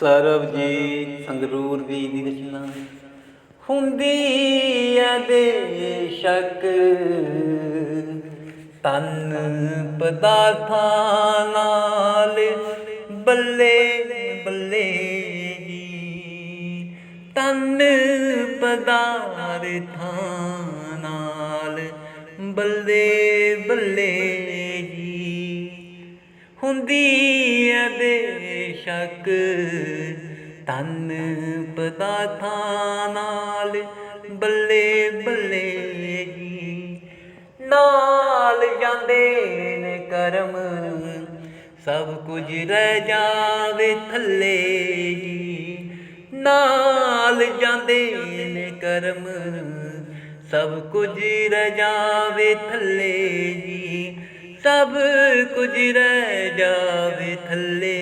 ਸਰਬਜੀਤ ਸੰਗਰੂਰ ਦੀ ਦੀ ਰਚਨਾ। ਹੁੰਦੀ ਐ ਬੇਸ਼ੱਕ ਤਨ ਪਦਾਰਥਾਂ ਨਾਲ ਬੱਲੇ ਬੱਲੇ ਜੀ। ਤਨ ਪਦਾਰਥਾਂ ਨਾਲ ਬੱਲੇ ਬੱਲੇ ਹੁੰਦੀ ਐ ਬੇਸ਼ੱਕ। ਤਨ ਪਦਾਰਥਾਂ ਨਾਲ ਬੱਲੇ ਬੱਲੇ ਜੀ ਨਾਲ ਜਾਂਦੇ ਨੇ ਕਰਮ। ਸਭ ਕੁਝ ਰਹਿ ਜਾਵੇ ਥੱਲੇ ਜੀ ਨਾਲ ਜਾਂਦੇ ਨੇ ਕਰਮ। ਸਭ ਕੁਝ ਰਹਿ ਜਾਵੇ ਥੱਲੇ ਜੀ ਸਭ ਕੁਝ ਰਹਿ ਜਾਵੇ ਥੱਲੇ।